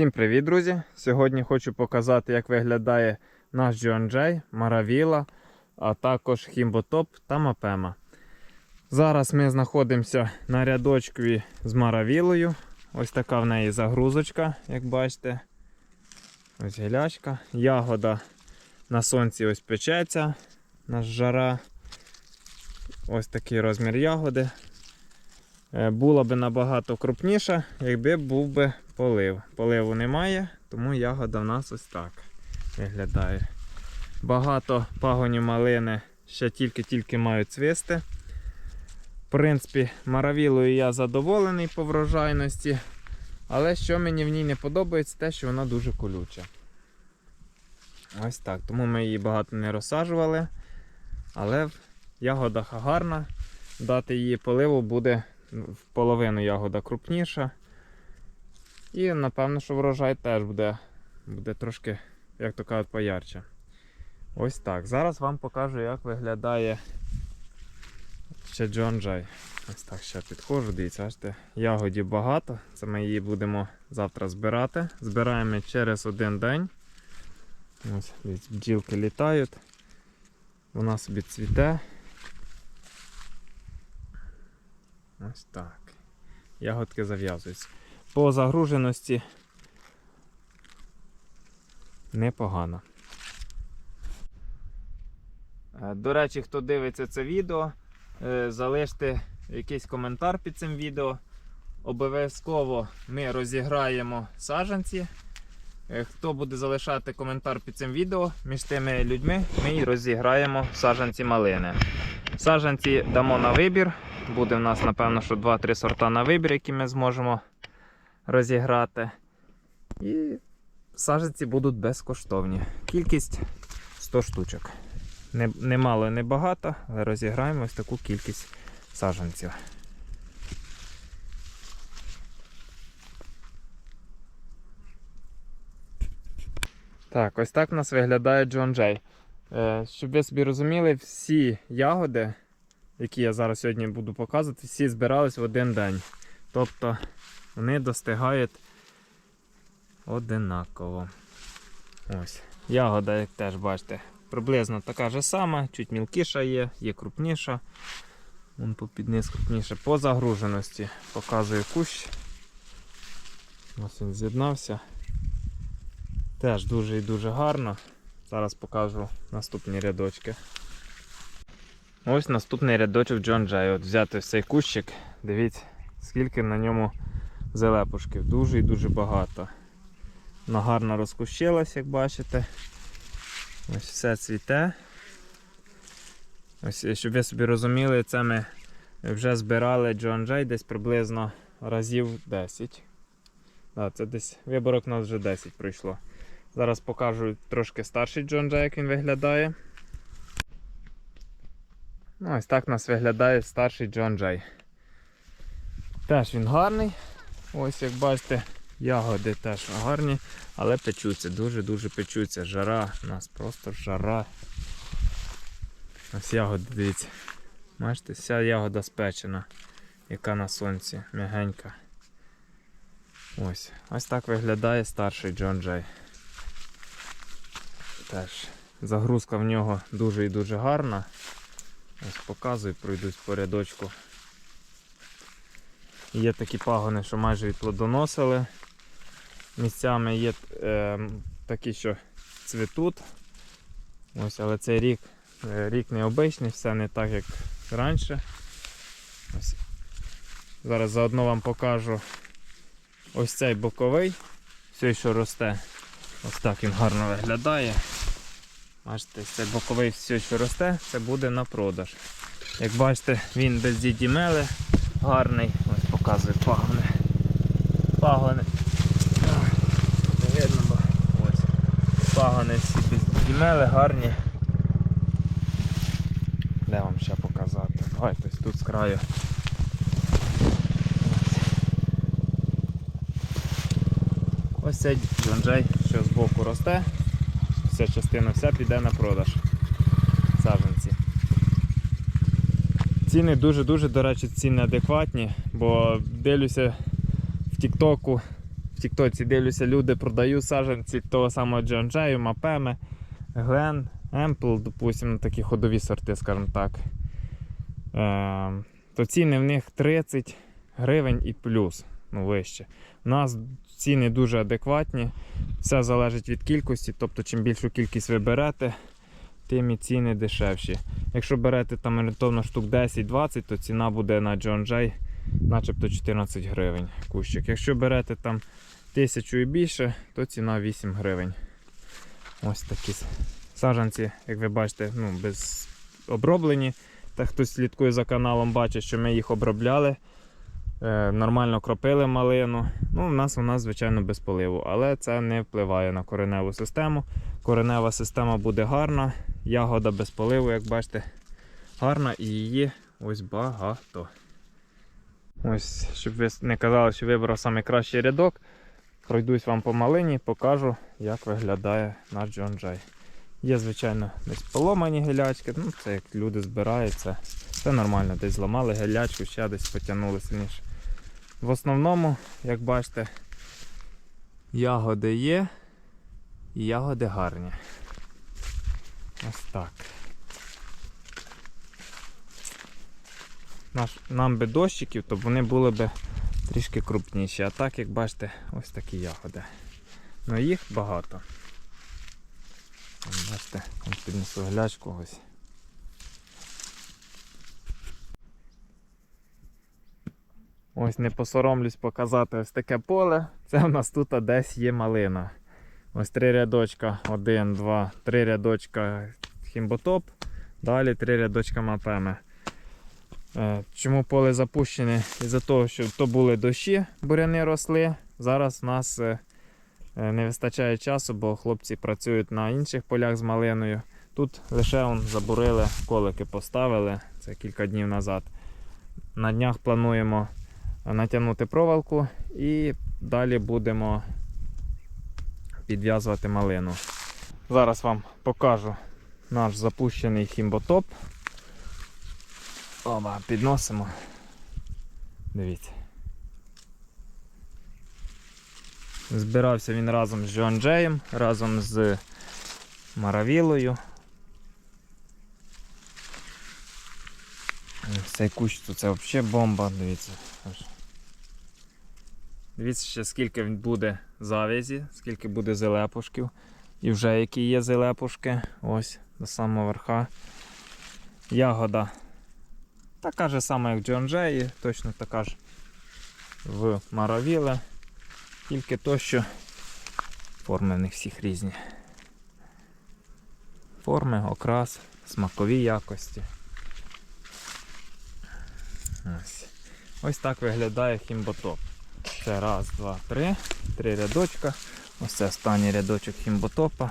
Всім привіт, друзі! Сьогодні хочу показати, як виглядає наш Джей, Маравіла, а також Хімботоп та Мапема. Зараз ми знаходимося на рядочкові з Маравілою. Ось така в неї загрузочка, як бачите. Ось гілячка. Ягода на сонці ось печеться, наш жара. Ось такий розмір ягоди. Е, Була би набагато крупніша, якби був би полив. Поливу немає, тому ягода в нас ось так виглядає. Багато пагонів малини ще тільки-тільки мають цвісти. В принципі, маравілою я задоволений по врожайності. Але що мені в ній не подобається, те, що вона дуже колюча. Ось так. Тому ми її багато не розсаджували. Але в ягодах гарна. Дати її поливу буде в половину ягода крупніша. І напевно, що врожай теж буде, буде трошки, як то кажуть, поярче. Ось так. Зараз вам покажу, як виглядає ще Джон Джай. Ось так ще підходжу, дивіться, бачите, ягоді багато. Це ми її будемо завтра збирати. Збираємо через один день. Ось, дивіться, бджілки літають. Вона собі цвіте. Ось так. Ягодки зав'язуються. По загруженості непогано. Е, До речі, хто дивиться це відео, е, залиште якийсь коментар під цим відео. Обов'язково ми розіграємо саджанці. Е, Хто буде залишати коментар під цим відео між тими людьми, ми розіграємо саджанці малини. Саджанці дамо на вибір. Буде в нас, напевно, що 2-3 сорта на вибір, які ми зможемо розіграти. І саджанці будуть безкоштовні. Кількість 100 штучок. Не, не мало, не багато, але розіграємо ось таку кількість саджанців. Так, ось так у нас виглядає Джон Джей. Е, щоб ви собі розуміли, всі ягоди, які я зараз сьогодні буду показувати, всі збирались в один день. Тобто вони достигають одинаково. Ось. Ягода, як теж бачите, приблизно така ж сама, чуть мілкіша є, є крупніша. Вон під низ крупніше. По загруженості показую кущ. Ось він з'єднався. Теж дуже і дуже гарно. Зараз покажу наступні рядочки. Ось наступний рядочок Джон Джей. От взяти цей кущик, дивіться, скільки на ньому зелепушків. Дуже і дуже багато. Вона гарно розкущилась, як бачите. Ось все цвіте. Ось, щоб ви собі розуміли, це ми вже збирали Джон Джей десь приблизно разів 10. Да, це десь виборок у нас вже 10 пройшло. Зараз покажу трошки старший Джон Джей, як він виглядає. Ну, ось так у нас виглядає старший Джон Джей. Теж він гарний. Ось як бачите, ягоди теж гарні, але печуться, дуже-дуже печуться. Жара, у нас просто жара. Ось ягоди, дивіться. Бачите, вся ягода спечена, яка на сонці, м'ягенька. Ось. Ось так виглядає старший Джон Джей. Теж загрузка в нього дуже і дуже гарна. Ось показую, пройдусь по рядочку. Є такі пагони, що майже відплодоносили. Місцями є е, такі, що цвітуть. Ось, але цей рік е, рік необичний, все не так, як раніше. Ось. Зараз заодно вам покажу ось цей боковий, все, що росте. Ось так він гарно виглядає. Бачите, цей боковий все, що росте, це буде на продаж. Як бачите, він без дідімели гарний. Ось показую пагони. Пагони. Видно, бо ось. Пагони всі без дідімели гарні. Де вам ще показати? Давайте ось тут з краю. Ось цей джонджей, що збоку росте. Вся частина вся піде на продаж. Саджанці. Ціни дуже-дуже, до речі, ціни адекватні, бо дивлюся в Тіктоку в Тіктоці дивлюся, люди продають саджанці того самого Джонджею, Мапеми, Глен, Емпл, допустимо, такі ходові сорти, скажімо так. Е, то ціни в них 30 гривень і плюс, ну вище. У нас ціни дуже адекватні. Все залежить від кількості, тобто чим більшу кількість ви берете, тим і ціни дешевші. Якщо берете там орієнтовно штук 10-20, то ціна буде на John Jay начебто 14 гривень кущик. Якщо берете там тисячу і більше, то ціна 8 гривень. Ось такі саджанці, як ви бачите, ну, без оброблені. Та хтось слідкує за каналом, бачить, що ми їх обробляли. Е, нормально кропили малину. Ну, у нас вона, звичайно, без поливу, але це не впливає на кореневу систему. Коренева система буде гарна, ягода без поливу, як бачите, гарна і її ось багато. Ось, щоб ви не казали, що вибрав найкращий рядок, пройдусь вам по малині, покажу, як виглядає наш Джон Джай. Є, звичайно, десь поломані гілячки, ну це як люди збирають, це, нормально, десь зламали гілячку, ще десь потягнули сильніше. В основному, як бачите, ягоди є і ягоди гарні. Ось так. Наш, нам би дощиків, то вони були б трішки крупніші. А так, як бачите, ось такі ягоди. Ну їх багато. Бачите, піднесу глячку ось. Ось не посоромлюсь показати ось таке поле. Це в нас тут десь є малина. Ось три рядочка, один, два, три рядочка хімботоп, далі три рядочка мапеми. Е, Чому поле запущене? Із-за того, що то були дощі, буряни росли. Зараз в нас е, е, не вистачає часу, бо хлопці працюють на інших полях з малиною. Тут лише он, забурили, колики поставили, це кілька днів назад. На днях плануємо натягнути проволоку і далі будемо підв'язувати малину. Зараз вам покажу наш запущений хімботоп. Оба, підносимо. Дивіться. Збирався він разом з Джон Джеєм, разом з Маравілою. Цей кущ тут це взагалі бомба, дивіться. Дивіться ще скільки буде завязі, скільки буде зелепушків. І вже які є зелепушки. Ось до самого верха. Ягода така ж сама, як Джон Джей, точно така ж в Маравіле. Тільки то, що форми в них всіх різні. Форми, окрас, смакові якості. Ось. Ось так виглядає хімботоп. Це раз, два, три. Три рядочка. Ось це останній рядочок хімботопа.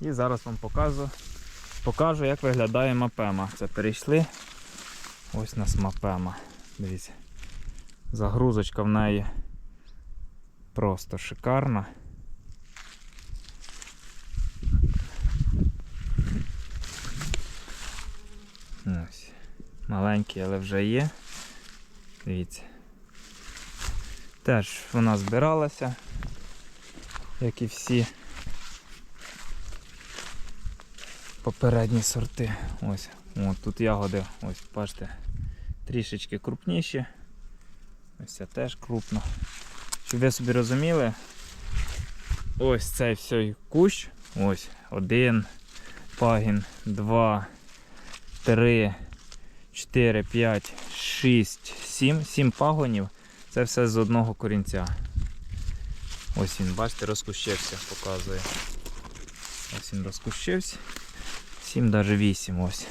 І зараз вам покажу, покажу, як виглядає мапема. Це перейшли. Ось у нас мапема. Дивіться. Загрузочка в неї просто шикарна. Ось. Маленький, але вже є. Дивіться. Теж вона збиралася, як і всі попередні сорти. Ось, от тут ягоди, ось, бачите, трішечки крупніші. Ось ця теж крупна. Щоб ви собі розуміли, ось цей всей кущ, ось один пагін, два, три, чотири, п'ять, шість, сім, сім пагонів. Це все з одного корінця. Ось він, бачите, розкущився, показує. Ось він розкущився. 7, навіть 8 ось.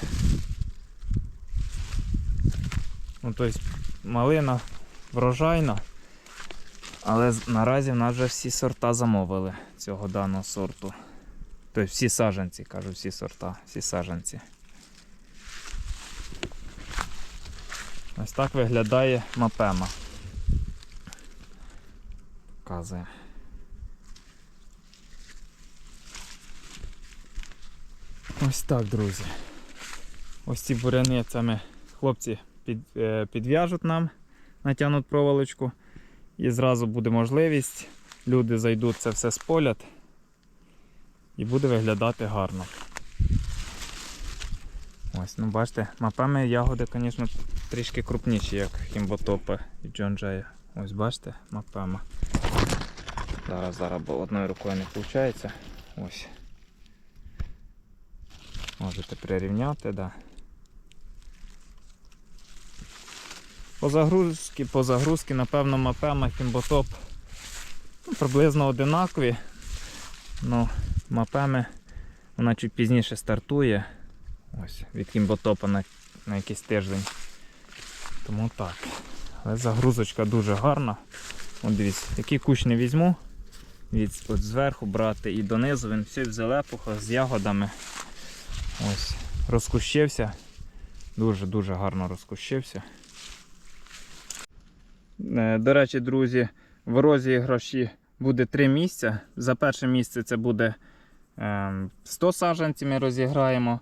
Ну, тобто малина врожайна, але наразі в нас вже всі сорта замовили цього даного сорту. Тобто всі саджанці, кажу, всі сорта, всі саджанці. Ось так виглядає мапема. Показує. Ось так, друзі. Ось ці буряни це ми хлопці під, е, підв'яжуть нам, натягнуть проволочку. І зразу буде можливість. Люди зайдуть це все сполять. І буде виглядати гарно. Ось, ну бачите, мапами ягоди, звісно, трішки крупніші, як хімботопи і Джонджея. Ось бачите, мапема. Зараз, зараз, бо одною рукою не виходить. Ось. Можете прирівняти, да. По загрузки, по загрузки, напевно, мапема, хімботоп ну, приблизно одинакові. Ну, мапеми вона чуть пізніше стартує. Ось, від хімботопа на, на якийсь тиждень. Тому так. Але загрузочка дуже гарна. От дивіться, який кущ не візьму. Від от зверху брати і донизу, він все в зелепухах з ягодами. Ось, розкущився. Дуже-дуже гарно розкущився. Е, До речі, друзі, в розіграші буде три місця. За перше місце це буде ем, 100 саджанців ми розіграємо.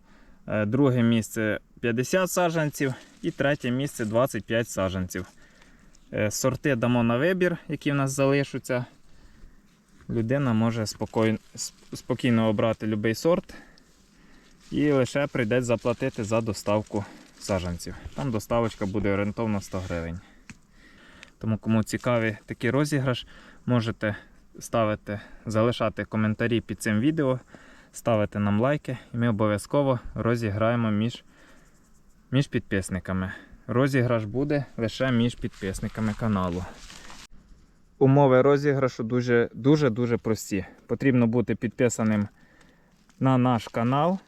Е, Друге місце 50 саджанців і третє місце 25 саджанців. Е, Сорти дамо на вибір, які в нас залишаться. Людина може спокійно, спокійно обрати будь-який сорт і лише прийдеться заплатити за доставку саджанців. Там доставочка буде орієнтовно 100 гривень. Тому кому цікавий такий розіграш, можете ставити, залишати коментарі під цим відео, ставити нам лайки, і ми обов'язково розіграємо між, між підписниками. Розіграш буде лише між підписниками каналу. Умови розіграшу дуже дуже дуже прості. Потрібно бути підписаним на наш канал.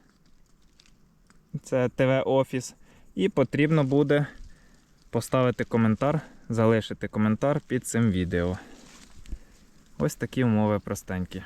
Це ТВ Офіс. І потрібно буде поставити коментар, залишити коментар під цим відео. Ось такі умови простенькі.